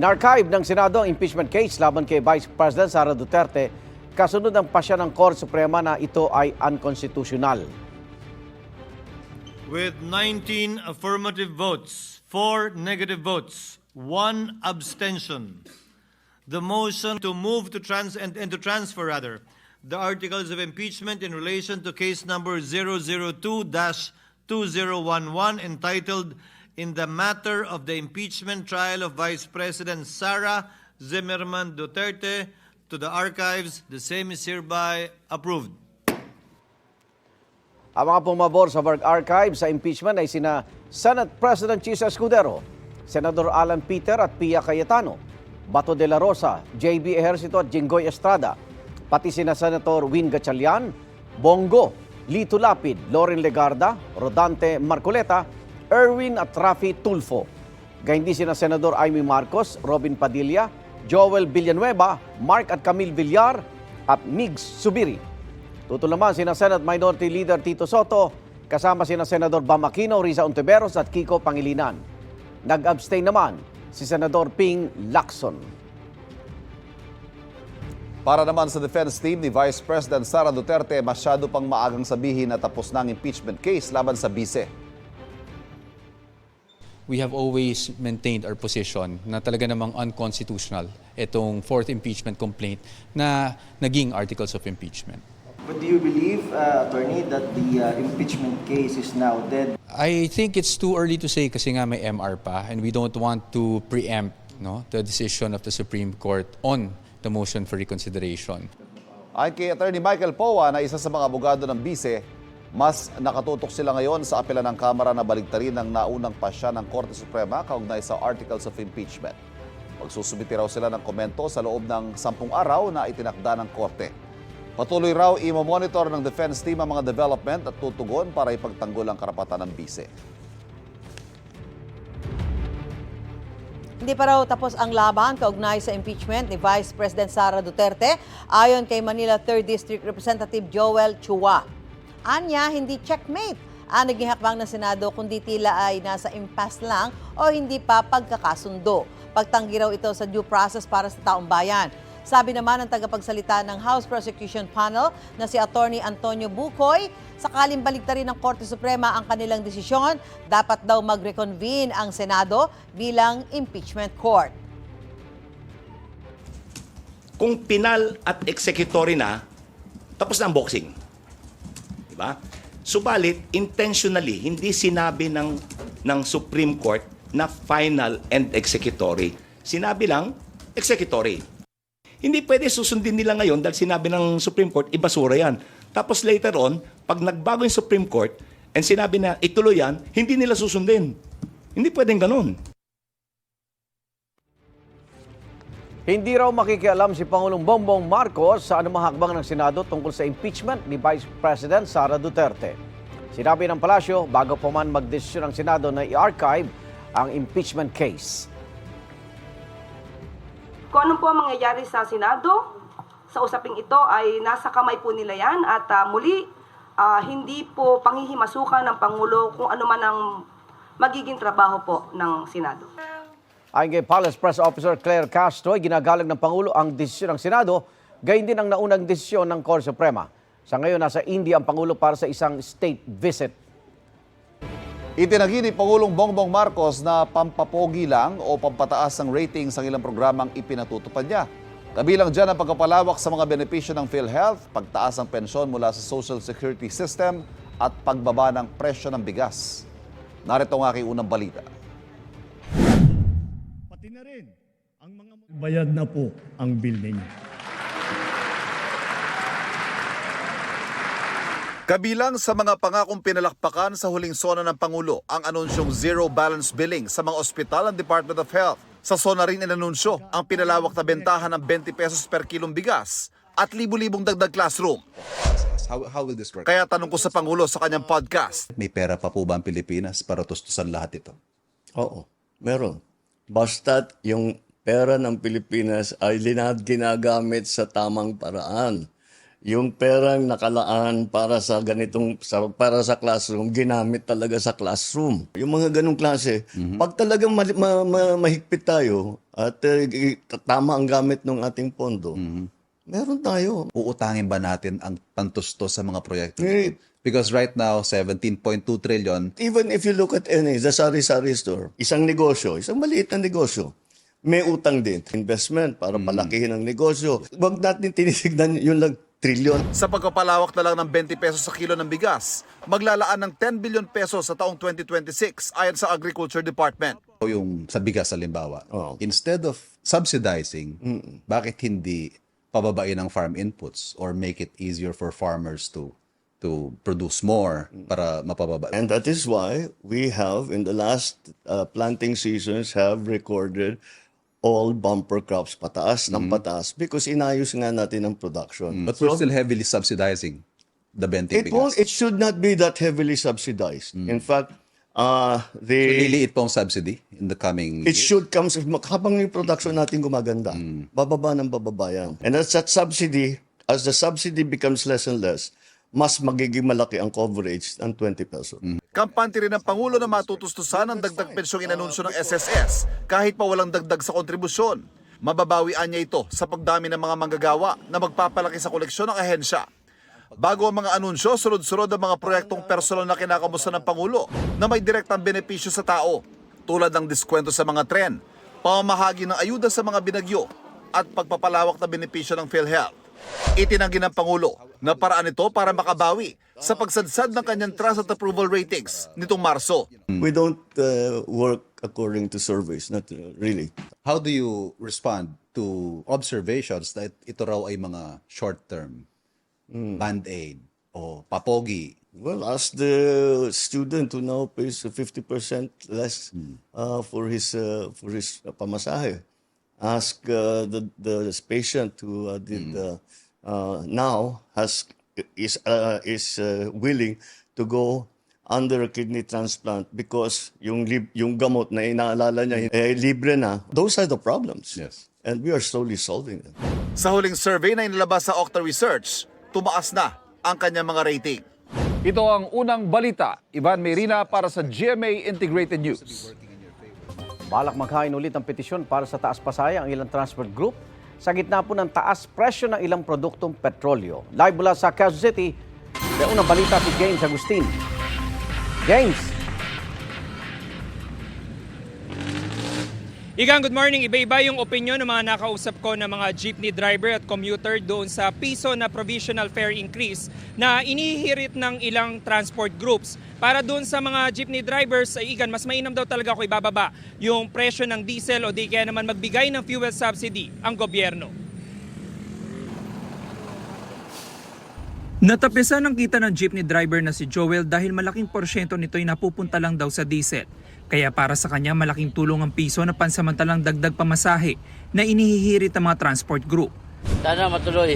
Inarchive ng Senado ang impeachment case laban kay Vice President Sara Duterte kasunod ng pasya ng Korte Suprema na ito ay unconstitutional. With 19 affirmative votes, 4 negative votes, 1 abstention, the motion to move to trans and, and to transfer rather the articles of impeachment in relation to case number 002-2011 entitled in the matter of the impeachment trial of Vice President Sara Zimmerman Duterte to the archives, the same is hereby approved. Ang mga pumabor sa Varg Archive sa impeachment ay sina Senate President Chisa Escudero, Senador Alan Peter at Pia Cayetano, Bato de la Rosa, JB Ejercito at Jinggoy Estrada, pati sina Senator Win Gatchalian, Bongo, Lito Lapid, Loren Legarda, Rodante Marcoleta, Erwin at Rafi Tulfo. Gayun din sina Senador Amy Marcos, Robin Padilla, Joel Villanueva, Mark at Camille Villar at Migs Subiri. Tutulaman sina Senate Minority Leader Tito Soto, kasama sina Senador Bam Aquino, Riza Ontiveros at Kiko Pangilinan. Nag-abstain naman si Senador Ping Lacson. Para naman sa defense team ni Vice President Sara Duterte, masyado pang maagang sabihin na tapos na ang impeachment case laban sa bise. We have always maintained our position na talaga namang unconstitutional itong fourth impeachment complaint na naging articles of impeachment. But do you believe, uh, attorney, that the uh, impeachment case is now dead? I think it's too early to say kasi nga may MR pa and we don't want to preempt no, the decision of the Supreme Court on the motion for reconsideration. Ayon kay Attorney Michael Powa na isa sa mga abogado ng bise, mas nakatutok sila ngayon sa apela ng Kamara na baligtarin ang naunang pasya ng Korte Suprema kaugnay sa Articles of Impeachment. Magsusumiti raw sila ng komento sa loob ng sampung araw na itinakda ng Korte. Patuloy raw imo-monitor ng defense team ang mga development at tutugon para ipagtanggol ang karapatan ng bise. Hindi pa raw tapos ang laban kaugnay sa impeachment ni Vice President Sara Duterte ayon kay Manila 3rd District Representative Joel Chua. Anya, hindi checkmate ang naging hakbang ng Senado kundi tila ay nasa impasse lang o hindi pa pagkakasundo. Pagtanggi raw ito sa due process para sa taong bayan. Sabi naman ng tagapagsalita ng House Prosecution Panel na si Attorney Antonio Bucoy, sakaling baligtarin ng Korte Suprema ang kanilang desisyon, dapat daw mag-reconvene ang Senado bilang impeachment court. kung pinal at executory na, tapos na ang boxing. Diba? Subalit, intentionally, hindi sinabi ng, ng Supreme Court na final and executory. Sinabi lang, executory. Hindi pwede susundin nila ngayon dahil sinabi ng Supreme Court, ibasura yan. Tapos later on, pag nagbago yung Supreme Court and sinabi na ituloy yan, hindi nila susundin. Hindi pwedeng ganun. Hindi raw makikialam si Pangulong Bongbong Marcos sa anumang hakbang ng Senado tungkol sa impeachment ni Vice President Sara Duterte. Sinabi ng palasyo bago pa man magdesisyon ng Senado na i-archive ang impeachment case. Kung ano po ang mangyayari sa Senado, sa usaping ito ay nasa kamay po nila yan at ah, muli, ah, hindi po panghihimasukan ng Pangulo kung ano man ang magiging trabaho po ng Senado. Ayon kay Palace Press Officer Claire Castro, ginagalang ng Pangulo ang desisyon ng Senado, gayon din ang naunang desisyon ng Korte Suprema. Sa ngayon, nasa India ang Pangulo para sa isang state visit. Itinagi ni Pangulong Bongbong Marcos na pampapogi lang o pampataas ng ratings ang ilang programang ipinatutupad niya. Kabilang dyan ang pagkapalawak sa mga benepisyo ng PhilHealth, pagtaas ng pensyon mula sa Social Security System at pagbaba ng presyo ng bigas. Narito ang aking unang balita. Pati na rin ang mga bayad na po ang bill ninyo. Kabilang sa mga pangakong pinalakpakan sa huling sona ng Pangulo ang anunsyong zero balance billing sa mga ospital ng Department of Health. Sa sona rin inanunsyo ang pinalawak na bentahan ng 20 pesos per kilong bigas at libu-libong dagdag classroom. How, how will this work? Kaya tanong ko sa Pangulo sa kanyang podcast, May pera pa po ba ang Pilipinas para tustusan lahat ito? Oo, meron. Basta't yung pera ng Pilipinas ay linad ginagamit sa tamang paraan. yung perang nakalaan para sa ganitong sa, para sa classroom ginamit talaga sa classroom. Yung mga ganong klase, pag talagang mali- ma- ma- mahigpit tayo at i- tama ang gamit ng ating pondo, meron tayo. Uutangin ba natin ang pantusto sa mga proyekto? Eh, Because right now, 17.2 trillion, Even if you look at any, the sari-sari store, isang negosyo, isang maliit na negosyo, may utang din. Investment para palakihin ang negosyo. Huwag natin tinitignan yun lang trilyon. Sa pagpapalawak na lang ng 20 pesos sa kilo ng bigas, maglalaan ng 10 billion pesos sa taong 2026 ayon sa Agriculture Department. o yung sa bigas halimbawa, Oo. instead of subsidizing, bakit hindi pababain ang farm inputs or make it easier for farmers to to produce more para mapababa? And that is why we have, in the last uh, planting seasons, have recorded all bumper crops pataas ng pataas because inayos nga natin ang production. But we're still heavily subsidizing the 20 It won't, it should not be that heavily subsidized. In fact, uh, So, the liliit pong subsidy in the coming It years? should come habang yung production natin gumaganda. Bababa ng bababa yan. And as that subsidy, as the subsidy becomes less and less, mas magiging malaki ang coverage ng 20 peso. Kampante rin ng Pangulo na matutustusan ang dagdag pensyong inanunsyo ng SSS kahit pa walang dagdag sa kontribusyon. Mababawian niya ito sa pagdami ng mga manggagawa na magpapalaki sa koleksyon ng ahensya. Bago ang mga anunsyo, sunod-sunod ang mga proyektong personal na kinakamusta ng Pangulo na may direktang benepisyo sa tao tulad ng diskwento sa mga tren, pamamahagi ng ayuda sa mga binagyo at pagpapalawak na benepisyo ng PhilHealth. Itinanggi ng Pangulo na paraan ito para makabawi sa pagsadsad ng kanyang trust at approval ratings nitong Marso. We don't uh, work according to surveys, not really. How do you respond to observations that ito raw ay mga short-term band-aid o papogi? Well, ask the student who now pays 50% less uh, for his uh, for his uh, pamasahe. Ask uh, the the patient who uh, did uh, uh, now has is uh, is uh, willing to go under a kidney transplant because yung lib- yung gamot na inaalala niya eh, libre na. Those are the problems. Yes. And we are slowly solving them. Sa huling survey na inilabas sa Okta Research, tumaas na ang kanyang mga rating. Ito ang unang balita. Ivan Merina para sa GMA Integrated News. Balak maghain ulit ng petisyon para sa taas pasaya ang ilang transport group sa gitna po ng taas presyo ng ilang produktong petrolyo. Live mula sa Quezon City, may unang balita si James Agustin. James! Igang good morning. Iba-iba yung opinion ng mga nakausap ko ng mga jeepney driver at commuter doon sa piso na provisional fare increase na inihirit ng ilang transport groups. Para doon sa mga jeepney drivers, ay igan, mas mainam daw talaga ako ibababa yung presyo ng diesel o di kaya naman magbigay ng fuel subsidy ang gobyerno. Natapisan ang kita ng jeepney driver na si Joel dahil malaking porsyento nito'y napupunta lang daw sa diesel. Kaya para sa kanya malaking tulong ang piso na pansamantalang dagdag pamasahe na inihihirit ng mga transport group. Sana matuloy.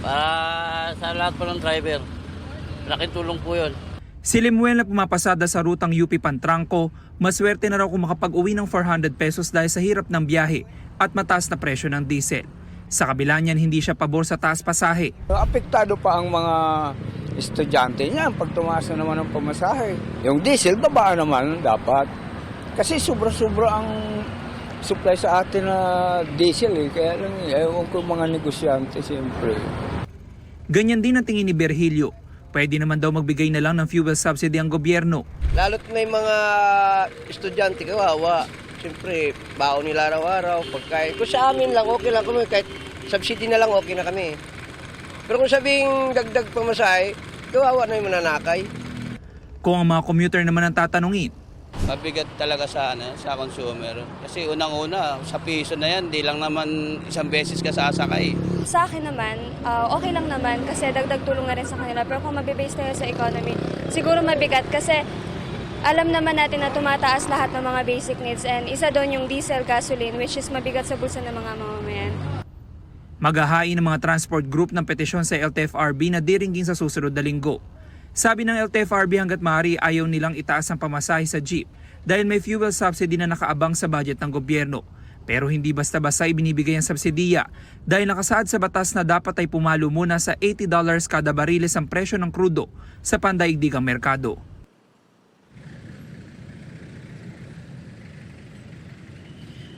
Para sa lahat po ng driver. Malaking tulong po yun. Si Limuel na pumapasada sa rutang UP Pantranco, maswerte na raw kung makapag-uwi ng 400 pesos dahil sa hirap ng biyahe at mataas na presyo ng diesel. Sa kabila niyan, hindi siya pabor sa taas pasahe. Apektado pa ang mga estudyante niya pag tumaas na naman ang pamasahe. Yung diesel, babaan naman dapat. Kasi sobra-sobra ang supply sa atin na diesel eh. Kaya lang, ewan ko mga negosyante siyempre. Ganyan din ang tingin ni Berhilio. Pwede naman daw magbigay na lang ng fuel subsidy ang gobyerno. Lalo't may mga estudyante kawawa. Siyempre, baon nila araw-araw, pagkain. Kung sa amin lang, okay lang kami. Kahit subsidy na lang, okay na kami. Pero kung sabing dagdag pamasahe, kawawa na yung mananakay. Kung ang mga commuter naman ang tatanungin, Mabigat talaga sa ano, sa consumer. Kasi unang-una, sa piso na yan, di lang naman isang beses ka sasakay. Sa akin naman, ah, okay lang naman kasi dagdag tulong na rin sa kanila. Pero kung mabibase tayo sa economy, siguro mabigat kasi alam naman natin na tumataas lahat ng mga basic needs and isa doon yung diesel, gasoline, which is mabigat sa bulsa ng mga mamamayan. Maghahain ng mga transport group ng petisyon sa LTFRB na diringgin sa susunod na linggo. Sabi ng LTFRB hanggat maaari ayaw nilang itaas ang pamasahe sa jeep dahil may fuel subsidy na nakaabang sa budget ng gobyerno. Pero hindi basta-basta ibinibigay ang subsidiya dahil nakasaad sa batas na dapat ay pumalo muna sa $80 kada bariles ang presyo ng krudo sa pandaigdigang merkado.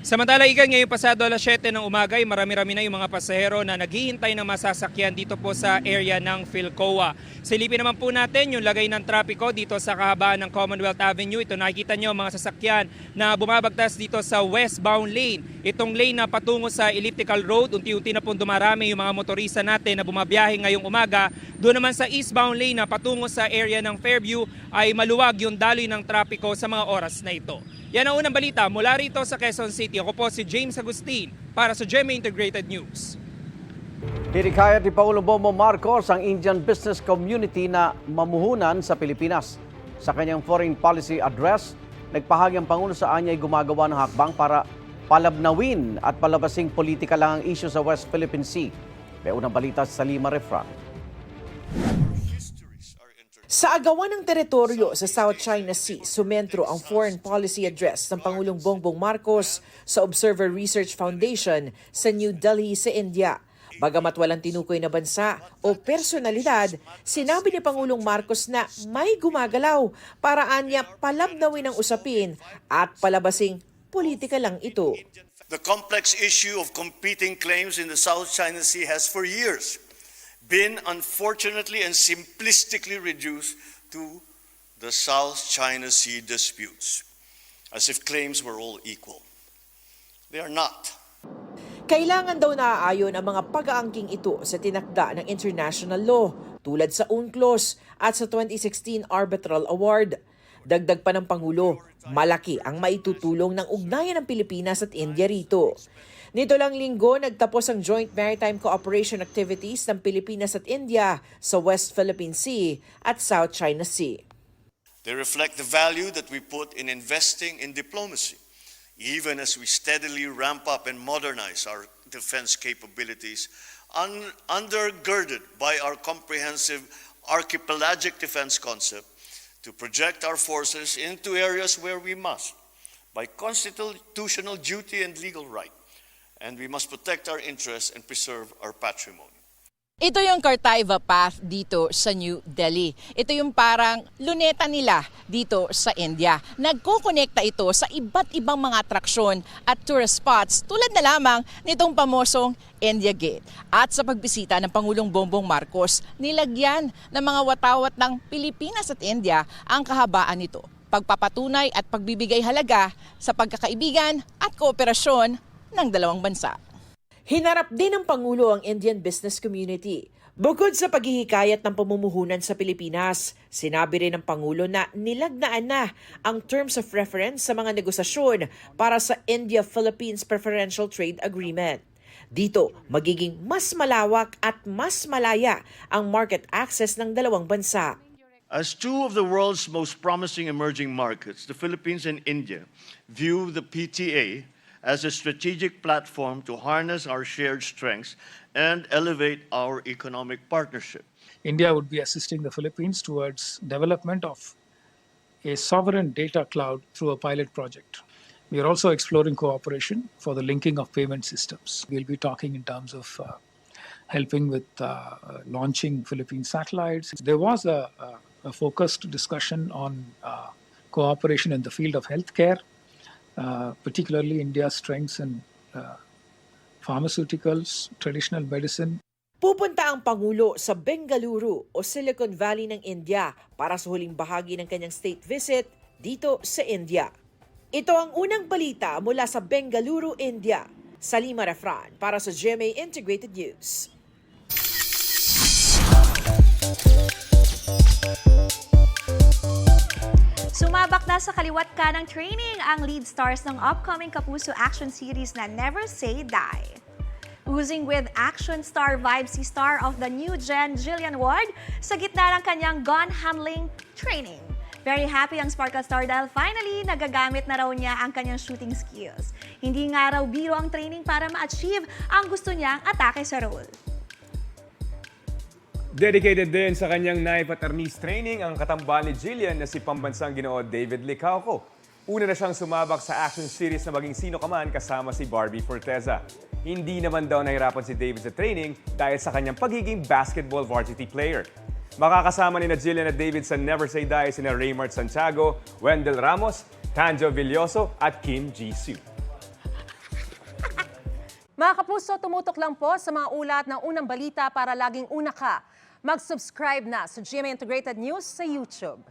Samantala, ikan ngayong pasado alas 7 ng umaga marami-rami na yung mga pasahero na naghihintay ng masasakyan dito po sa area ng Philcoa. Silipin naman po natin yung lagay ng trapiko dito sa kahabaan ng Commonwealth Avenue. Ito nakikita nyo mga sasakyan na bumabagtas dito sa westbound lane. Itong lane na patungo sa elliptical road, unti-unti na po dumarami yung mga motorista natin na bumabiyahe ngayong umaga. Doon naman sa eastbound lane na patungo sa area ng Fairview ay maluwag yung daloy ng trapiko sa mga oras na ito. Yan ang unang balita mula rito sa Quezon City. Ako po si James Agustin para sa GMA Integrated News. Hinikayat ni Pangulong Bongbong Marcos ang Indian business community na mamuhunan sa Pilipinas. Sa kanyang foreign policy address, nagpahagi ang Pangulo sa anya ay gumagawa ng hakbang para palabnawin at palabasing politika lang ang issue sa West Philippine Sea. May unang balita sa Lima Refran. Sa agawan ng teritoryo sa South China Sea, sumentro ang foreign policy address ng Pangulong Bongbong Marcos sa Observer Research Foundation sa New Delhi sa India. Bagamat walang tinukoy na bansa o personalidad, sinabi ni Pangulong Marcos na may gumagalaw para anya palabnawin ang usapin at palabasing politika lang ito. The complex issue of competing claims in the South China Sea has for years been unfortunately and simplistically reduced to the South China Sea disputes, as if claims were all equal. They are not. Kailangan daw naaayon ang mga pag-aangking ito sa tinakda ng international law tulad sa UNCLOS at sa 2016 Arbitral Award. Dagdag pa ng Pangulo, malaki ang maitutulong ng ugnayan ng Pilipinas at India rito. Nito lang linggo, nagtapos ang joint maritime cooperation activities ng Pilipinas at India sa West Philippine Sea at South China Sea. They reflect the value that we put in investing in diplomacy, even as we steadily ramp up and modernize our defense capabilities, un- undergirded by our comprehensive archipelagic defense concept to project our forces into areas where we must, by constitutional duty and legal right, and we must protect our interests and preserve our patrimony. Ito yung Cartaiva Path dito sa New Delhi. Ito yung parang luneta nila dito sa India. Nagkukonekta ito sa iba't ibang mga atraksyon at tourist spots tulad na lamang nitong pamosong India Gate. At sa pagbisita ng Pangulong Bongbong Marcos, nilagyan ng mga watawat ng Pilipinas at India ang kahabaan nito. Pagpapatunay at pagbibigay halaga sa pagkakaibigan at kooperasyon ng dalawang bansa. Hinarap din ng Pangulo ang Indian business community. Bukod sa paghihikayat ng pamumuhunan sa Pilipinas, sinabi rin ng Pangulo na nilagnaan na ang terms of reference sa mga negosasyon para sa India-Philippines Preferential Trade Agreement. Dito, magiging mas malawak at mas malaya ang market access ng dalawang bansa. As two of the world's most promising emerging markets, the Philippines and India view the PTA as a strategic platform to harness our shared strengths and elevate our economic partnership. India would be assisting the Philippines towards development of a sovereign data cloud through a pilot project. We are also exploring cooperation for the linking of payment systems. We'll be talking in terms of uh, helping with uh, launching Philippine satellites. There was a, a, a focused discussion on uh, cooperation in the field of healthcare, uh, particularly India's strengths in uh, pharmaceuticals, traditional medicine, Pupunta ang Pangulo sa Bengaluru o Silicon Valley ng India para sa huling bahagi ng kanyang state visit dito sa India. Ito ang unang balita mula sa Bengaluru, India. Salima Refran para sa GMA Integrated News. Sumabak na sa kaliwat ka ng training ang lead stars ng upcoming Kapuso action series na Never Say Die. Oozing with action star vibes si star of the new gen Jillian Ward sa gitna ng kanyang gun handling training. Very happy ang Sparkle star dahil finally nagagamit na raw niya ang kanyang shooting skills. Hindi nga raw biro ang training para ma-achieve ang gusto niyang atake sa role. Dedicated din sa kanyang knife at arnis training ang katambal ni Jillian na si pambansang ginoo David Licauco. Una na siyang sumabak sa action series na maging sino ka man kasama si Barbie Forteza. Hindi naman daw nahirapan si David sa training dahil sa kanyang pagiging basketball varsity player. Makakasama ni na Jillian at David sa Never Say Die sina Raymart Santiago, Wendell Ramos, Tanjo Villoso at Kim Jisoo. Mga kapuso, tumutok lang po sa mga ulat ng unang balita para laging una ka. Mag-subscribe na sa GMA Integrated News sa YouTube.